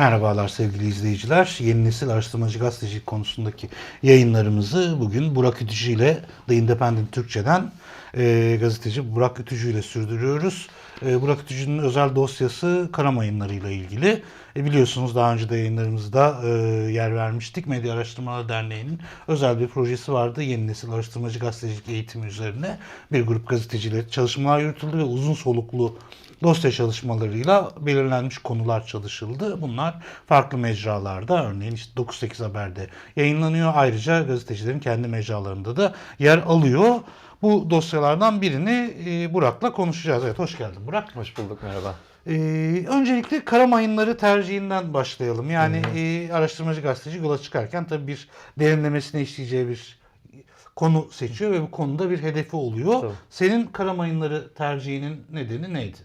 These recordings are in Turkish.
Merhabalar sevgili izleyiciler. Yeni nesil araştırmacı gazetecilik konusundaki yayınlarımızı bugün Burak Ütücü ile The Independent Türkçe'den e, gazeteci Burak Ütücü ile sürdürüyoruz. E, Burak Ütücü'nün özel dosyası Karam Ayınları ile ilgili. E, biliyorsunuz daha önce de yayınlarımızda e, yer vermiştik. Medya Araştırmalar Derneği'nin özel bir projesi vardı. Yeni nesil araştırmacı gazetecilik eğitimi üzerine bir grup gazeteciyle çalışmalar yürütüldü ve uzun soluklu dosya çalışmalarıyla belirlenmiş konular çalışıldı. Bunlar farklı mecralarda örneğin işte 9-8 Haber'de yayınlanıyor. Ayrıca gazetecilerin kendi mecralarında da yer alıyor. Bu dosyalardan birini e, Burak'la konuşacağız. Evet hoş geldin Burak. Hoş bulduk merhaba. Ee, öncelikle Kara Mayınları tercihinden başlayalım. Yani e, araştırmacı gazeteci yola çıkarken tabii bir derinlemesine işleyeceği bir konu seçiyor ve bu konuda bir hedefi oluyor. Tabii. Senin Kara Mayınları tercihinin nedeni neydi?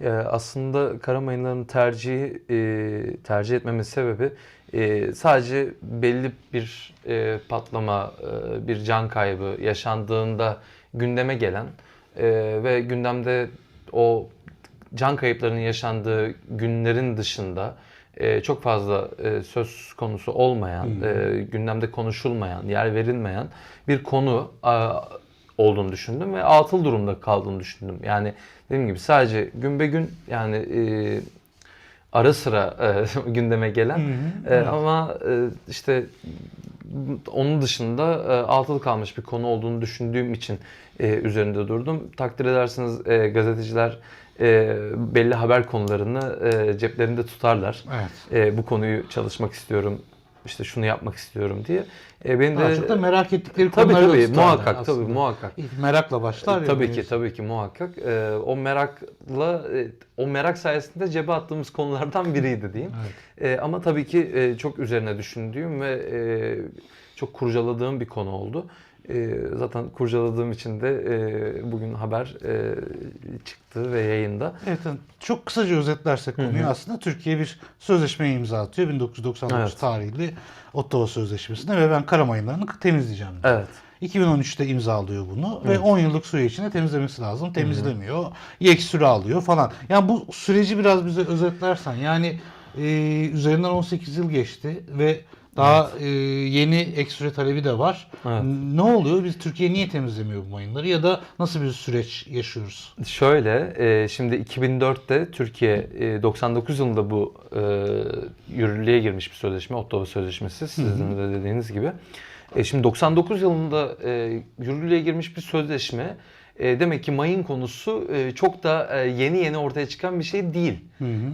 Ee, aslında kara mayınlarının tercihi e, tercih etmemin sebebi e, sadece belli bir e, patlama, e, bir can kaybı yaşandığında gündeme gelen e, ve gündemde o can kayıplarının yaşandığı günlerin dışında e, çok fazla e, söz konusu olmayan, e, gündemde konuşulmayan, yer verilmeyen bir konu olduğunu düşündüm ve atıl durumda kaldığını düşündüm. Yani dediğim gibi sadece gün be gün yani e, ara sıra e, gündeme gelen e, ama e, işte onun dışında e, atıl kalmış bir konu olduğunu düşündüğüm için e, üzerinde durdum. Takdir edersiniz e, gazeteciler e, belli haber konularını e, ceplerinde tutarlar. Evet. E, bu konuyu çalışmak istiyorum, işte şunu yapmak istiyorum diye. E, benim Daha de çok da merak ettikleri tabii konuları tabii muhakkak aslında. tabii muhakkak. İlk merakla başlar. ya Tabii ki tabii ki muhakkak. Ee, o merakla e, o merak sayesinde cebe attığımız konulardan biriydi diyeyim. Ee, ama tabii ki e, çok üzerine düşündüğüm ve e, çok kurcaladığım bir konu oldu. E, zaten kurcaladığım için de e, bugün haber e, çıktı ve yayında. Evet, çok kısaca özetlersek konuyu aslında Türkiye bir sözleşmeye imza atıyor 1999 Evet. tarihli Ottawa Sözleşmesi'ne ve ben Kara Mayınlarını temizleyeceğim diyor. Evet. 2013'te imzalıyor bunu ve 10 yıllık süre içinde temizlemesi lazım. Temizlemiyor. Yek süre alıyor falan. Yani bu süreci biraz bize özetlersen yani e, üzerinden 18 yıl geçti ve daha e, yeni ek süre talebi de var. Evet. Ne oluyor? Biz Türkiye niye temizlemiyor bu mayınları ya da nasıl bir süreç yaşıyoruz? Şöyle, e, şimdi 2004'te Türkiye e, 99 yılında bu e, yürürlüğe girmiş bir sözleşme, Ottawa Sözleşmesi sizin de dediğiniz gibi. E, şimdi 99 yılında e, yürürlüğe girmiş bir sözleşme. E, demek ki mayın konusu e, çok da e, yeni yeni ortaya çıkan bir şey değil.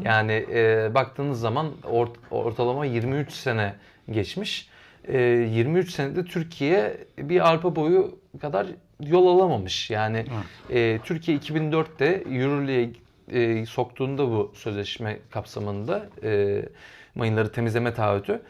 Yani e, baktığınız zaman ort- ortalama 23 sene geçmiş. E, 23 senede Türkiye bir arpa boyu kadar yol alamamış. Yani e, Türkiye 2004'te yürürlüğe e, soktuğunda bu sözleşme kapsamında e, mayınları temizleme taahhütü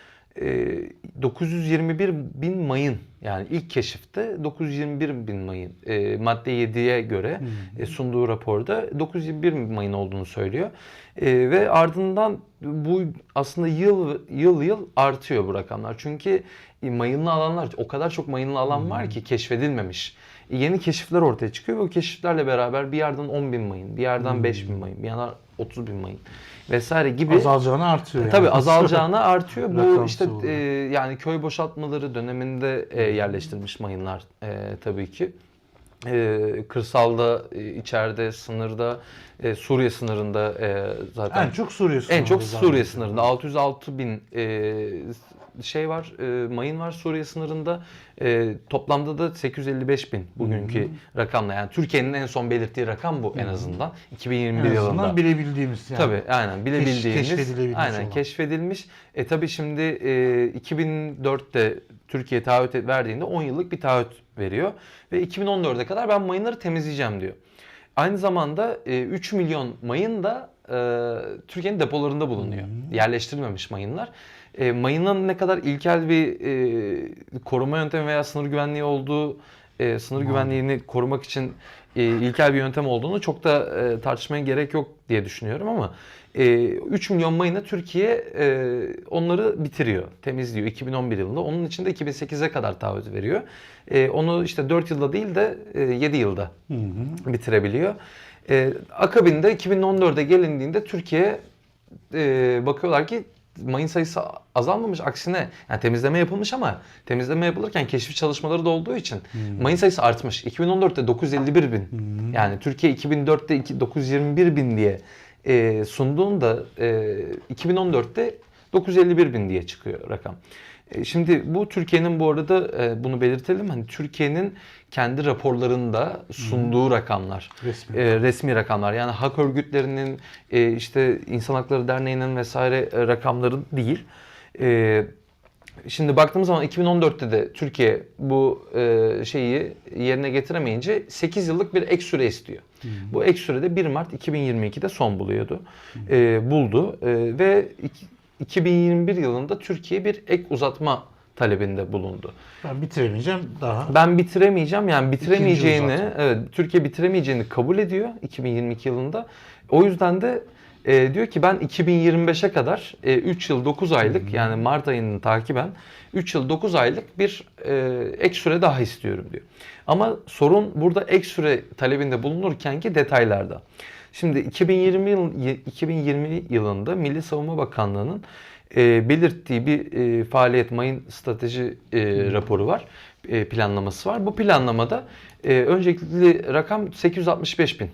921 bin mayın yani ilk keşifte 921 bin mayın e, madde 7'ye göre e, sunduğu raporda 921 bin mayın olduğunu söylüyor. E, ve ardından bu aslında yıl yıl yıl artıyor bu rakamlar. Çünkü e, mayınlı alanlar o kadar çok mayınlı alan var ki keşfedilmemiş. E, yeni keşifler ortaya çıkıyor ve o keşiflerle beraber bir yerden 10 bin mayın, bir yerden 5 bin mayın, bir yerden 30 bin mayın vesaire gibi Azalacağını artıyor yani. Tabii azalacağına artıyor. Bu işte e, yani köy boşaltmaları döneminde e, yerleştirilmiş mayınlar e, tabii ki. E, kırsalda, e, içeride, sınırda, e, Suriye sınırında e, zaten En çok Suriye en çok sınırında Suriye sınırında 606 bin e, şey var, e, mayın var Suriye sınırında. E, toplamda da 855 bin bugünkü rakamla. Yani Türkiye'nin en son belirttiği rakam bu en azından. 2021 En yılında. azından bilebildiğimiz yani. Tabii aynen bilebildiğimiz. keşfedilebilmiş aynen olan. keşfedilmiş. E tabii şimdi e, 2004'te Türkiye taahhüt verdiğinde 10 yıllık bir taahhüt veriyor. Ve 2014'e kadar ben mayınları temizleyeceğim diyor. Aynı zamanda e, 3 milyon mayın da e, Türkiye'nin depolarında bulunuyor. Yerleştirilmemiş mayınlar. E, mayının ne kadar ilkel bir e, koruma yöntemi veya sınır güvenliği olduğu, e, sınır güvenliğini korumak için e, ilkel bir yöntem olduğunu çok da e, tartışmaya gerek yok diye düşünüyorum ama e, 3 milyon mayına Türkiye e, onları bitiriyor, temizliyor 2011 yılında. Onun için de 2008'e kadar taahhüt veriyor. E, onu işte 4 yılda değil de e, 7 yılda bitirebiliyor. E, akabinde 2014'e gelindiğinde Türkiye e, bakıyorlar ki mayın sayısı azalmamış. Aksine yani temizleme yapılmış ama temizleme yapılırken keşif çalışmaları da olduğu için mayın sayısı artmış. 2014'te 951 bin. Yani Türkiye 2004'te iki- 921 bin diye e, sunduğunda e, 2014'te 951 bin diye çıkıyor rakam. E, Şimdi bu Türkiye'nin bu arada e, bunu belirtelim hani Türkiye'nin kendi raporlarında sunduğu rakamlar. Resmi. E, resmi rakamlar. Yani hak örgütlerinin e, işte İnsan Hakları Derneği'nin vesaire e, rakamları değil. E, Şimdi baktığımız zaman 2014'te de Türkiye bu e, şeyi yerine getiremeyince 8 yıllık bir ek süre istiyor. Bu ek sürede 1 Mart 2022'de son buluyordu. E, buldu E, ve iki- 2021 yılında Türkiye bir ek uzatma talebinde bulundu. Ben bitiremeyeceğim daha. Ben bitiremeyeceğim yani bitiremeyeceğini, evet Türkiye bitiremeyeceğini kabul ediyor 2022 yılında. O yüzden de e, diyor ki ben 2025'e kadar 3 yıl 9 aylık yani Mart ayını takiben 3 yıl 9 aylık bir e, ek süre daha istiyorum diyor. Ama sorun burada ek süre talebinde bulunurken ki detaylarda. Şimdi 2020 yıl 2020 yılında Milli Savunma Bakanlığı'nın e, belirttiği bir e, faaliyet mayın strateji e, raporu var, e, planlaması var. Bu planlamada e, öncelikli rakam 865 bin.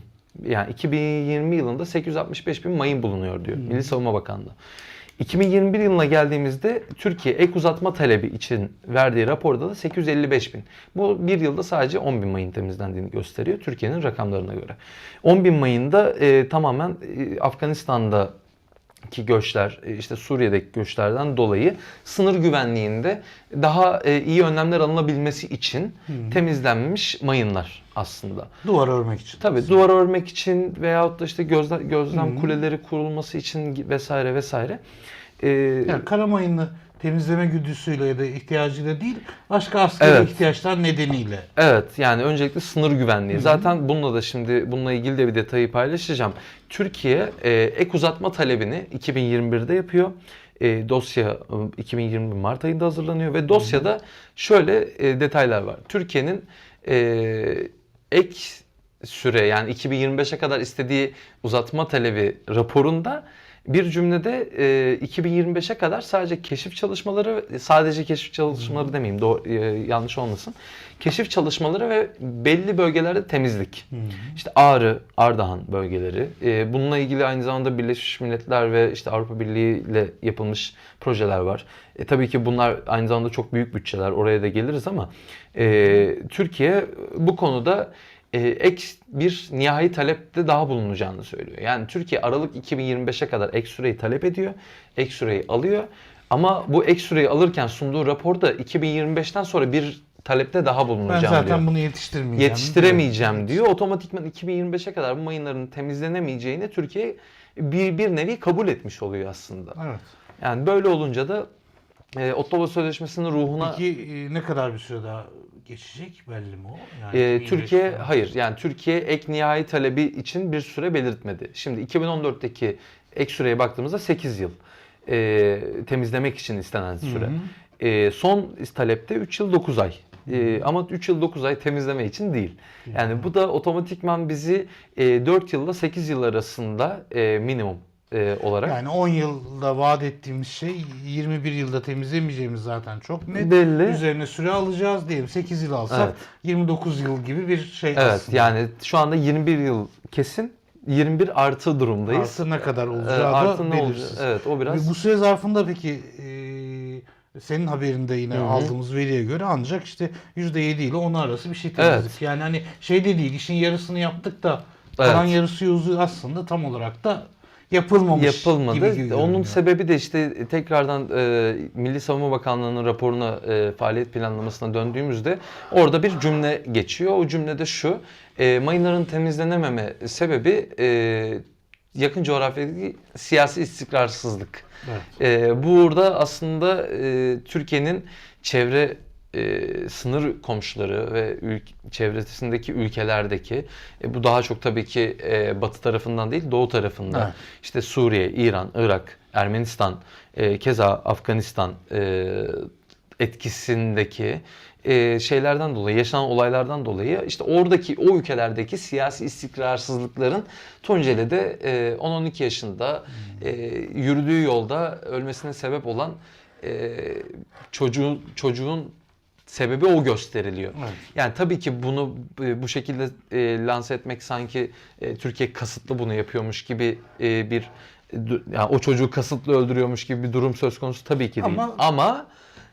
Yani 2020 yılında 865 bin mayın bulunuyor diyor Milli Savunma Bakanlığı. 2021 yılına geldiğimizde Türkiye ek uzatma talebi için verdiği raporda da 855 bin. Bu bir yılda sadece 10 bin mayın temizlendiğini gösteriyor Türkiye'nin rakamlarına göre. 10 bin mayında e, tamamen e, Afganistan'da ki göçler e, işte Suriye'deki göçlerden dolayı sınır güvenliğinde daha e, iyi önlemler alınabilmesi için temizlenmiş mayınlar aslında. Duvar örmek için. Tabii duvar örmek için veyahut da işte gözlem, gözlem kuleleri kurulması için vesaire vesaire. Ee, Yani karamayını temizleme güdüsüyle ya da ihtiyacıyla değil, başka askeri Evet. ihtiyaçlar nedeniyle. Evet yani öncelikle sınır güvenliği. Zaten bununla da şimdi bununla ilgili de bir detayı paylaşacağım. Türkiye e, ek uzatma talebini 2021'de yapıyor. E, dosya e, 2020 Mart ayında hazırlanıyor ve dosyada şöyle e, detaylar var. Türkiye'nin e, ek süre yani 2025'e kadar istediği uzatma talebi raporunda bir cümlede e, 2025'e kadar sadece keşif çalışmaları, sadece keşif çalışmaları demeyeyim, doğru, e, yanlış olmasın. Keşif çalışmaları ve belli bölgelerde temizlik. İşte Ağrı, Ardahan bölgeleri. E, bununla ilgili aynı zamanda Birleşmiş Milletler ve işte Avrupa Birliği ile yapılmış projeler var. E, tabii ki bunlar aynı zamanda çok büyük bütçeler. Oraya da geliriz ama e, Türkiye bu konuda ek bir nihai talepte daha bulunacağını söylüyor. Yani Türkiye Aralık 2025'e kadar ek süreyi talep ediyor. Ek süreyi alıyor. Ama bu ek süreyi alırken sunduğu raporda 2025'ten sonra bir talepte daha Ben bulunacağım zaten diyor. bunu yetiştirmeyeceğim. Yetiştiremeyeceğim diyor. Otomatikman 2025'e kadar bu mayınların temizlenemeyeceğini Türkiye bir, bir nevi kabul etmiş oluyor aslında. Evet. Yani böyle olunca da e, Ottawa Sözleşmesi'nin ruhuna Peki e, ne kadar bir süre daha geçecek belli mi o? Yani 2025 Türkiye falan. hayır yani Türkiye ek nihai talebi için bir süre belirtmedi. Şimdi 2014'teki ek süreye baktığımızda 8 yıl ee, temizlemek için istenen süre. Ee, son talepte 3 yıl 9 ay. Ee, ama 3 yıl 9 ay temizleme için değil. Yani bu da otomatikman bizi e, 4 yılla 8 yıl arasında e, minimum e, olarak Yani 10 yılda vaat ettiğimiz şey 21 yılda temizlemeyeceğimiz zaten çok net. Belli. Üzerine süre alacağız diyelim 8 yıl alsak Evet. 29 yıl gibi bir şey evet aslında. yani şu anda 21 yıl kesin 21 artı durumdayız. Artı ne kadar Ee, olacağı artı da belirsiz. Evet o biraz Bu süre zarfında peki e, senin haberinde yine Hı hı. aldığımız veriye göre ancak işte %7 ile 10 arası bir şey temizledik. Evet. Yani hani şey de değil işin yarısını yaptık da kalan Evet. yarısı yüzü aslında tam olarak da yapılmamış yapılmadı. gibi, gibi Onun görünüyor. sebebi de işte tekrardan e, Milli Savunma Bakanlığı'nın raporuna e, faaliyet planlamasına döndüğümüzde orada bir cümle geçiyor. O cümlede şu: e, mayınların temizlenememe sebebi e, yakın coğrafyadaki siyasi istikrarsızlık. Evet. Ee, burada aslında e, Türkiye'nin çevre e, sınır komşuları ve ülk- çevresindeki ülkelerdeki e, bu daha çok tabii ki e, batı tarafından değil doğu tarafından Evet. işte Suriye, İran, Irak, Ermenistan, e, keza Afganistan e, etkisindeki e, şeylerden dolayı, yaşanan olaylardan dolayı işte oradaki o ülkelerdeki siyasi istikrarsızlıkların Tunceli'de e, 10-12 yaşında e, yürüdüğü yolda ölmesine sebep olan e, çocuğun çocuğun sebebi o gösteriliyor. Evet. Yani tabii ki bunu e, bu şekilde e, lanse etmek sanki e, Türkiye kasıtlı bunu yapıyormuş gibi e, bir yani o çocuğu kasıtlı öldürüyormuş gibi bir durum söz konusu tabii ki değil. Ama- Ama,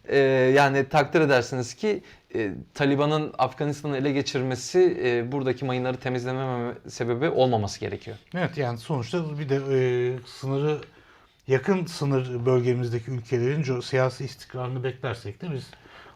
e, yani takdir edersiniz ki e, Taliban'ın Afganistan'ı ele geçirmesi e, buradaki mayınları temizlememe sebebi olmaması gerekiyor. Evet yani sonuçta bir de e, sınırı yakın sınır bölgemizdeki ülkelerin siyasi istikrarını beklersek de biz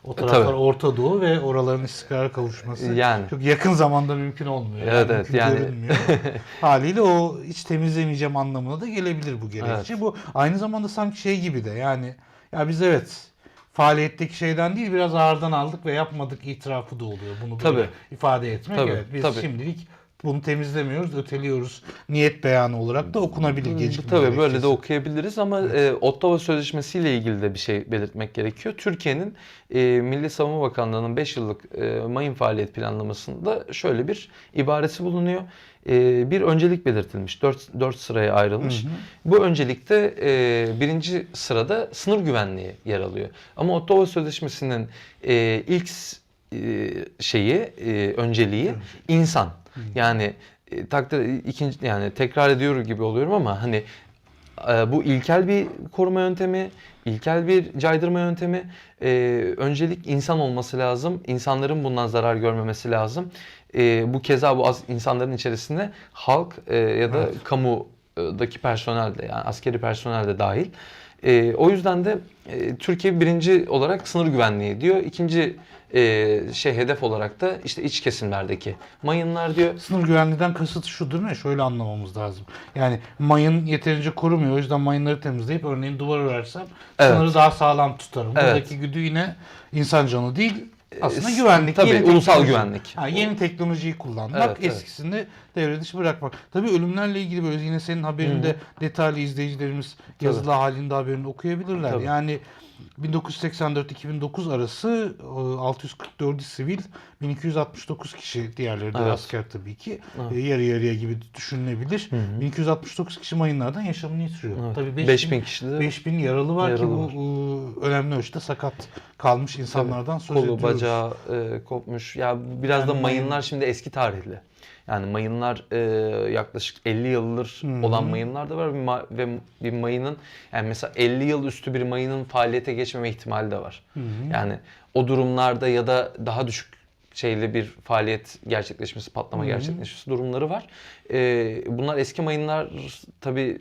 o taraflar tabii. Orta Doğu ve oraların istikrara kavuşması Yani. çok yakın zamanda mümkün olmuyor. Evet, evet, mümkün yani- görünmüyor. Haliyle o hiç temizlemeyeceğim anlamına da gelebilir bu gerekçe. Evet. Bu aynı zamanda sanki şey gibi de yani ya biz evet faaliyetteki şeyden değil biraz ağırdan aldık ve yapmadık itirafı da oluyor. Bunu böyle Tabii. ifade etmek. Tabii, evet, biz tabii. şimdilik bunu temizlemiyoruz, öteliyoruz. Niyet beyanı olarak da okunabilir gecikmeli. Tabii böyle gerekçesi. de okuyabiliriz ama e, Ottawa Sözleşmesi ile ilgili de bir şey belirtmek gerekiyor. Türkiye'nin e, Milli Savunma Bakanlığı'nın 5 yıllık e, mayın faaliyet planlamasında şöyle bir ibaresi bulunuyor. E, bir öncelik belirtilmiş. 4, 4 sıraya ayrılmış. Hı hı. Bu öncelikte e, birinci sırada sınır güvenliği yer alıyor. Ama Ottawa Sözleşmesi'nin e, ilk e, şeyi, e, önceliği insan. Yani e, takdir ikinci yani tekrar ediyor gibi oluyorum ama hani e, bu ilkel bir koruma yöntemi, ilkel bir caydırma yöntemi. E, öncelik insan olması lazım. İnsanların bundan zarar görmemesi lazım. E, bu keza bu az, insanların içerisinde halk e, ya da Evet. kamudaki personel de yani askeri personel de dahil. E, o yüzden de e, Türkiye birinci olarak sınır güvenliği diyor. İkinci e, şey hedef olarak da işte iç kesimlerdeki mayınlar diyor. Sınır güvenliğinden kasıt şu değil mi? Şöyle anlamamız lazım. Yani mayın yeterince korumuyor. O yüzden mayınları temizleyip örneğin duvar örersem Evet. sınırı daha sağlam tutarım. Evet. Buradaki güdü yine insan canı değil. Aslında Ee, güvenlik. tabii, yeni ulusal güvenlik. Ha, yeni teknolojiyi kullanmak, Evet, evet. eskisini devre dışı bırakmak. Tabii ölümlerle ilgili böyle yine senin haberinde detaylı izleyicilerimiz yazılı halinde haberini okuyabilirler. Tabii. Yani 1984-2009 arası e, 644 sivil, 1269 kişi diğerleri de Evet. asker tabii ki. Evet. E, Yarı yarıya gibi düşünülebilir. 1269 kişi mayınlardan yaşamını yitiriyor. Evet. Tabii 5000 5000 kişi de 5000 yaralı var ki Yaralı bu e, önemli ölçüde sakat kalmış insanlardan söz kolu ediyoruz. bacağı e, kopmuş. Ya biraz Yani da mayın- mayınlar şimdi eski tarihli. Yani mayınlar e, yaklaşık 50 yıldır hı. olan mayınlar da var bir ma- ve bir mayının yani mesela 50 yıl üstü bir mayının faaliyete geçmeme ihtimali de var. Yani o durumlarda ya da daha düşük şeyli bir faaliyet gerçekleşmesi, patlama gerçekleşmesi durumları var. E, bunlar eski mayınlar tabii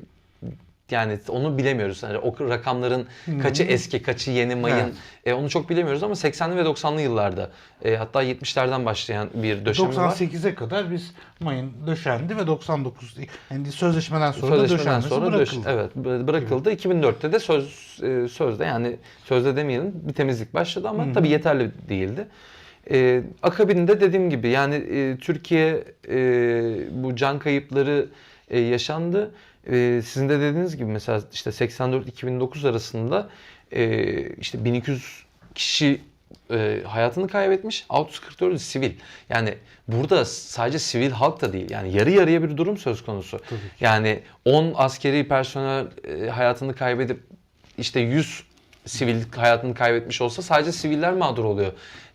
yani onu bilemiyoruz. Yani o rakamların kaçı eski, kaçı yeni mayın Evet. e, onu çok bilemiyoruz ama 80'li ve 90'lı yıllarda e, hatta 70'lerden başlayan bir döşeme var. 98'e kadar biz mayın döşendi ve 99 yani sözleşmeden sonra da Sözleşmeden döşenmesi sonra döş- bırakıldı. evet bı- bırakıldı. 2004'te de söz e, sözde yani sözde demeyelim bir temizlik başladı ama tabii yeterli değildi. E, akabinde dediğim gibi yani e, Türkiye e, bu can kayıpları e, yaşandı. E, sizin de dediğiniz gibi mesela işte 84-2009 arasında e, işte 1200 kişi e, hayatını kaybetmiş. 644'ü sivil. Yani burada sadece sivil halk da değil. Yani yarı yarıya bir durum söz konusu. Yani 10 askeri personel e, hayatını kaybedip işte 100 sivil hayatını kaybetmiş olsa sadece siviller mağdur oluyor.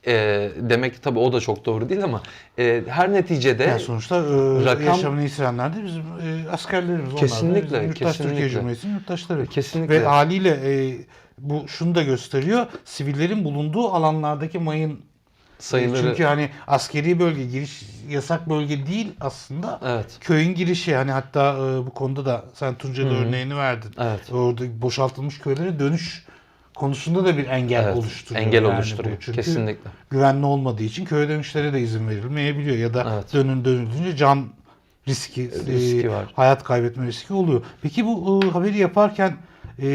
E, demek tabii o da çok doğru değil ama e, her neticede Yani sonuçta e, Rakam- yaşamını yitirenler de bizim e, askerlerimiz. Onlar da Kesinlikle, yurttaş Türkiye kesinlikle. Cumhuriyeti'nin yurttaşları. Kesinlikle. Ve haliyle e, bu şunu da gösteriyor. Sivillerin bulunduğu alanlardaki mayın sayıları Çünkü hani askeri bölge giriş yasak bölge değil aslında. Evet. Köyün girişi hani hatta e, bu konuda da sen Tunceli örneğini verdin. Evet. Orada boşaltılmış köylere dönüş konusunda da bir engel Evet, oluşturuyor. engel yani bu. oluşturuyor. Çünkü Kesinlikle. güvenli olmadığı için köye dönüşlere de izin verilmeyebiliyor ya da Evet. dönün dönüldüğünce can riski, e, Riski var. hayat kaybetme riski oluyor. Peki bu e, haberi yaparken e,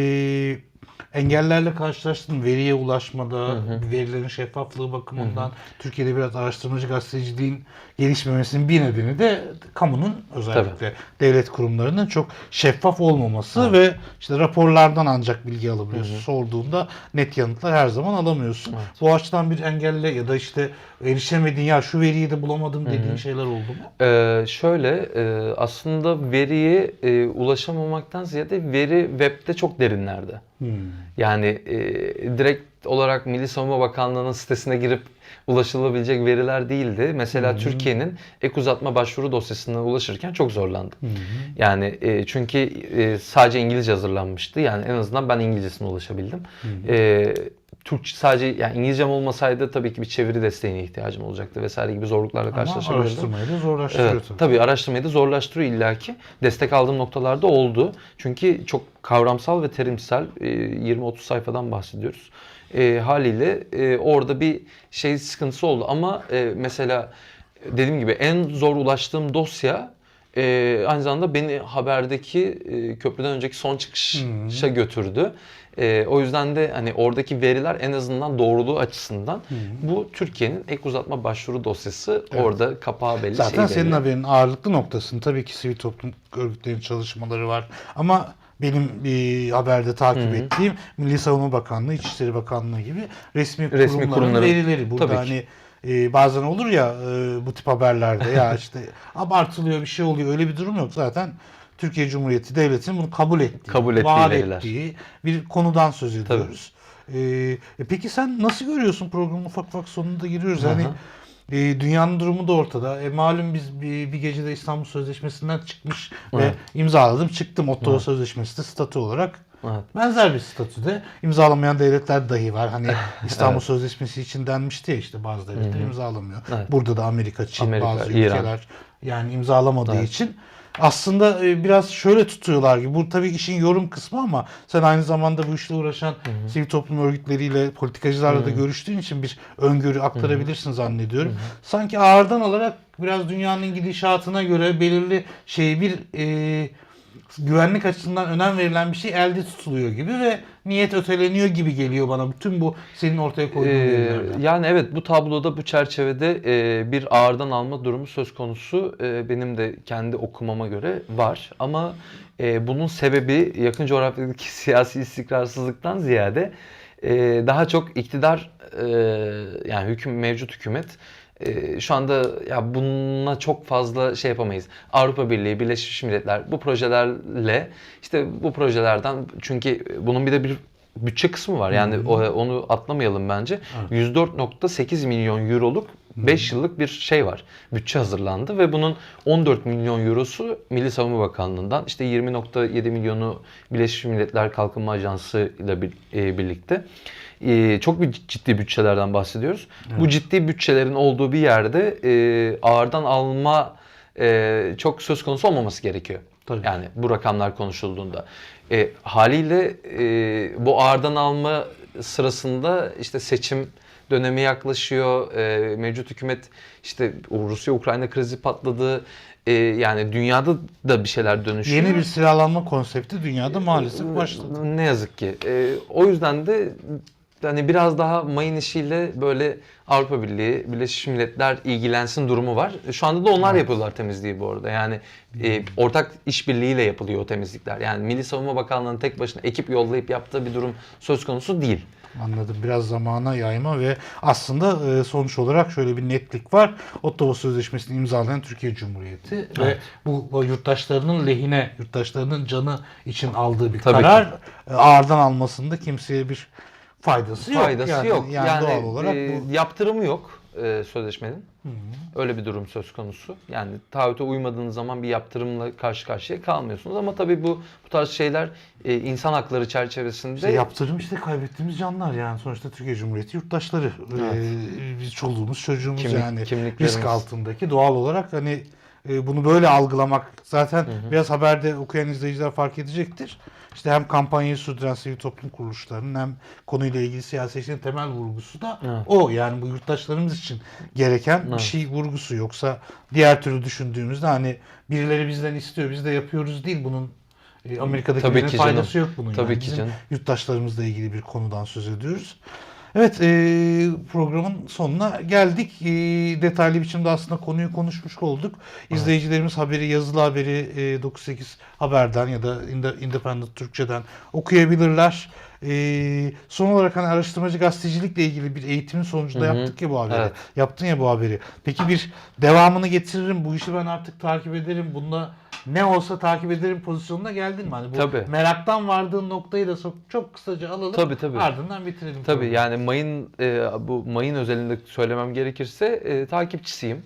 engellerle karşılaştın veriye ulaşmada, verilerin şeffaflığı bakımından. Türkiye'de biraz araştırmacı gazeteciliğin gelişmemesinin bir nedeni de kamunun özellikle devlet kurumlarının çok şeffaf olmaması ve işte raporlardan ancak bilgi alabiliyorsun. Sorduğunda net yanıtlar her zaman alamıyorsun. Bu açıdan bir engelle ya da işte erişemediğin ya şu veriyi de bulamadım dediğin şeyler oldu mu? Ee, şöyle e, aslında veriye e, ulaşamamaktan ziyade veri webde çok derinlerde. Hmm. Yani e, direkt olarak Milli Savunma Bakanlığı'nın sitesine girip ulaşılabilecek veriler değildi. Mesela Türkiye'nin ek uzatma başvuru dosyasına ulaşırken çok zorlandım. Yani e, çünkü e, sadece İngilizce hazırlanmıştı. Yani en azından ben İngilizcesine ulaşabildim. E, Türk sadece yani İngilizcem olmasaydı tabii ki bir çeviri desteğine ihtiyacım olacaktı vesaire gibi zorluklarla Ama karşılaşabilirdim. araştırmayı da zorlaştırıyor Evet, tabii. tabii araştırmayı da zorlaştırıyor illaki. Destek aldığım noktalarda oldu. Çünkü çok kavramsal ve terimsel e, 20-30 sayfadan bahsediyoruz. E, haliyle e, orada bir şey sıkıntısı oldu ama e, mesela dediğim gibi en zor ulaştığım dosya e, aynı zamanda beni haberdeki e, köprüden önceki son çıkışa götürdü. E, o yüzden de hani oradaki veriler en azından doğruluğu açısından bu Türkiye'nin ek uzatma başvuru dosyası orada kapağı belli Zaten şeyi senin belli. haberin ağırlıklı noktasın. Tabii ki sivil toplum örgütlerinin çalışmaları var. Ama benim bir haberde takip ettiğim Milli Savunma Bakanlığı, İçişleri Bakanlığı gibi resmi, Resmi kurumların kurumların. verileri. Burada Tabii ki. hani e, bazen olur ya e, bu tip haberlerde ya işte abartılıyor bir şey oluyor öyle bir durum yok. Zaten Türkiye Cumhuriyeti Devleti'nin bunu kabul ettiği, Kabul ettiği vaat veriler. ettiği bir konudan söz ediyoruz. E, e, peki sen nasıl görüyorsun programın ufak ufak sonunda giriyoruz. Hani Aha. e, dünyanın durumu da ortada. E, malum biz bir, bir gecede İstanbul Sözleşmesi'nden çıkmış ve Evet. imzaladım çıktım. Ottawa Sözleşmesi de statü olarak Evet. benzer bir statüde. imzalamayan devletler dahi var. Hani İstanbul Sözleşmesi için denmişti ya işte bazı devletler imzalamıyor. Evet. Burada da Amerika, Çin, Amerika, bazı İran. ülkeler yani imzalamadığı Evet. için aslında e, biraz şöyle tutuyorlar gibi. Bu tabii işin yorum kısmı ama sen aynı zamanda bu işle uğraşan sivil toplum örgütleriyle, politikacılarla da görüştüğün için bir öngörü aktarabilirsin zannediyorum. Sanki ağırdan alarak biraz dünyanın gidişatına göre belirli şey bir e, güvenlik açısından önem verilen bir şey elde tutuluyor gibi ve niyet öteleniyor gibi geliyor bana bütün bu senin ortaya koyduğun Ee, yani evet bu tabloda bu çerçevede e, bir ağırdan alma durumu söz konusu e, benim de kendi okumama göre var. Ama e, bunun sebebi yakın coğrafyadaki siyasi istikrarsızlıktan ziyade e, daha çok iktidar e, yani hüküm mevcut hükümet e, şu anda ya bununla çok fazla şey yapamayız. Avrupa Birliği, Birleşmiş Milletler bu projelerle işte bu projelerden çünkü bunun bir de bir bütçe kısmı var. Yani o- onu atlamayalım bence. 104.8 milyon euroluk 5 yıllık bir şey var. Bütçe hazırlandı ve bunun 14 milyon eurosu Milli Savunma Bakanlığı'ndan işte 20.7 milyonu Birleşmiş Milletler Kalkınma Ajansı ile bir- e, birlikte e, çok bir ciddi bütçelerden bahsediyoruz. Bu ciddi bütçelerin olduğu bir yerde e, ağırdan alma e, çok söz konusu olmaması gerekiyor. Tabii. Yani bu rakamlar konuşulduğunda. E, haliyle e, bu ağırdan alma sırasında işte seçim dönemi yaklaşıyor. E, mevcut hükümet işte Rusya-Ukrayna krizi patladı. E, yani dünyada da bir şeyler dönüşüyor. Yeni bir silahlanma konsepti dünyada maalesef başladı. Ne yazık ki. E, o yüzden de hani biraz daha mayın işiyle böyle Avrupa Birliği, Birleşmiş Milletler ilgilensin durumu var. Şu anda da onlar yapıyorlar temizliği bu arada. Yani e, ortak işbirliğiyle yapılıyor o temizlikler. Yani Milli Savunma Bakanlığı'nın tek başına ekip yollayıp yaptığı bir durum söz konusu değil. Anladım. Biraz zamana yayma ve aslında e, sonuç olarak şöyle bir netlik var. Ottawa Sözleşmesi'ni imzalayan Türkiye Cumhuriyeti ve Evet. bu, bu yurttaşlarının lehine, yurttaşlarının canı için aldığı bir Tabii karar e, ağırdan almasında kimseye bir faydası yok. Faydası yani, yok. Yani, Yani, doğal olarak e, bu yaptırımı yok e, sözleşmenin. Öyle bir durum söz konusu. Yani taahhüte uymadığınız zaman bir yaptırımla karşı karşıya kalmıyorsunuz. Ama tabii bu bu tarz şeyler e, insan hakları çerçevesinde İşte yaptırım işte kaybettiğimiz canlar yani sonuçta Türkiye Cumhuriyeti yurttaşları. Ee, biz çoluğumuz çocuğumuz Kimlik- yani risk altındaki doğal olarak hani e, bunu böyle algılamak zaten biraz haberde okuyan izleyiciler fark edecektir. İşte hem kampanyayı sürdüren sivil toplum kuruluşlarının hem konuyla ilgili siyasetçilerin temel vurgusu da Evet. o. Yani bu yurttaşlarımız için gereken bir Evet. şey vurgusu. Yoksa diğer türlü düşündüğümüzde hani birileri bizden istiyor biz de yapıyoruz değil bunun e, Amerika'daki Tabii ki canım. faydası yok bunun. Tabii yani. ki Bizim canım. yurttaşlarımızla ilgili bir konudan söz ediyoruz. Evet, e, programın sonuna geldik. E, detaylı biçimde aslında konuyu konuşmuş olduk. İzleyicilerimiz haberi, yazılı haberi e, 98 Haber'den ya da Inde- Independent Türkçe'den okuyabilirler. E, son olarak hani araştırmacı gazetecilikle ilgili bir eğitimin sonucunda Hı hı. yaptık ya bu haberi. Evet. Yaptın ya bu haberi. Peki bir devamını getiririm, bu işi ben artık takip ederim, bunda ne olsa takip ederim pozisyonuna geldin mi? Hani bu Tabii. meraktan vardığın noktayı da çok kısaca alalım. Tabii, tabii. Ardından bitirelim. Tabii programı. yani mayın e, bu mayın özelinde söylemem gerekirse e, takipçisiyim.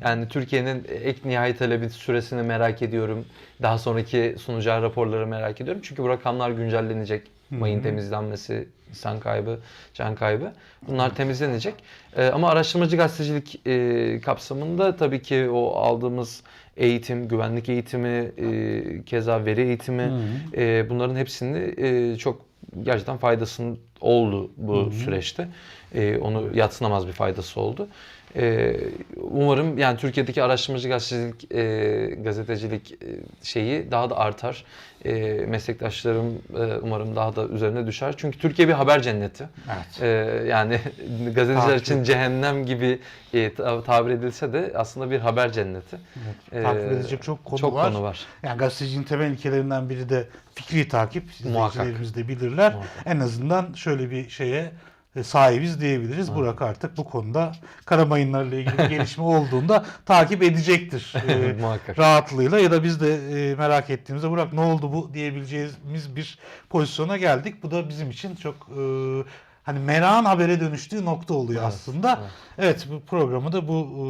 Yani Türkiye'nin ek nihai talebi süresini merak ediyorum. Daha sonraki sunacağı raporları merak ediyorum. Çünkü bu rakamlar güncellenecek. Mayın temizlenmesi, insan kaybı, can kaybı. Bunlar temizlenecek. E, ama araştırmacı gazetecilik e, kapsamında tabii ki o aldığımız eğitim, güvenlik eğitimi, e, keza veri eğitimi e, bunların hepsini e, çok gerçekten faydasının oldu bu süreçte. E, onu yatsınamaz bir faydası oldu. E, umarım yani Türkiye'deki araştırmacı gazetecilik, e, gazetecilik e, şeyi daha da artar. E, meslektaşlarım e, umarım daha da üzerine düşer. Çünkü Türkiye bir haber cenneti. Evet. E, yani gazeteciler Takip için cehennem gibi e, ta- tabir edilse de aslında bir haber cenneti. Evet. Takip E, edecek çok konu çok var. konu var. Yani gazeteciliğin temel ilkelerinden biri de fikri takip. Muhakkak. De bilirler. Muhakkak. En azından şöyle bir şeye sahibiz diyebiliriz. Burak artık bu konuda kara mayınlarla ilgili bir gelişme olduğunda takip edecektir. E, rahatlığıyla ya da biz de e, merak ettiğimizde Burak ne oldu bu diyebileceğimiz bir pozisyona geldik. Bu da bizim için çok e, hani merakın habere dönüştüğü nokta oluyor Evet, aslında. evet. Evet bu programı da bu e,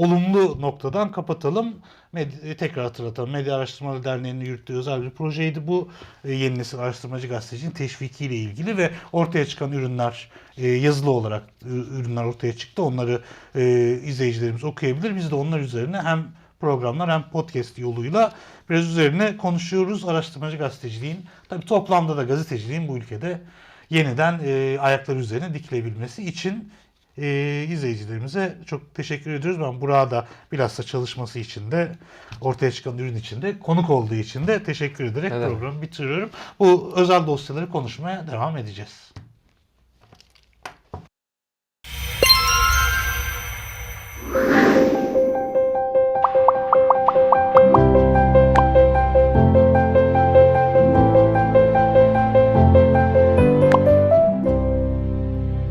olumlu noktadan kapatalım. Med- e, tekrar hatırlatalım. Medya Araştırmaları Derneği'nin yürüttüğü özel bir projeydi bu. E, yeni nesil araştırmacı gazetecinin teşvikiyle ilgili ve ortaya çıkan ürünler e, yazılı olarak ürünler ortaya çıktı. Onları e, izleyicilerimiz okuyabilir. Biz de onlar üzerine hem programlar hem podcast yoluyla biraz üzerine konuşuyoruz. Araştırmacı gazeteciliğin tabii toplamda da gazeteciliğin bu ülkede yeniden e, ayakları üzerine dikilebilmesi için e, izleyicilerimize çok teşekkür ediyoruz. Ben burada bilhassa çalışması için de ortaya çıkan ürün için de konuk olduğu için de teşekkür ederek demek. programı bitiriyorum. Bu özel dosyaları konuşmaya devam edeceğiz.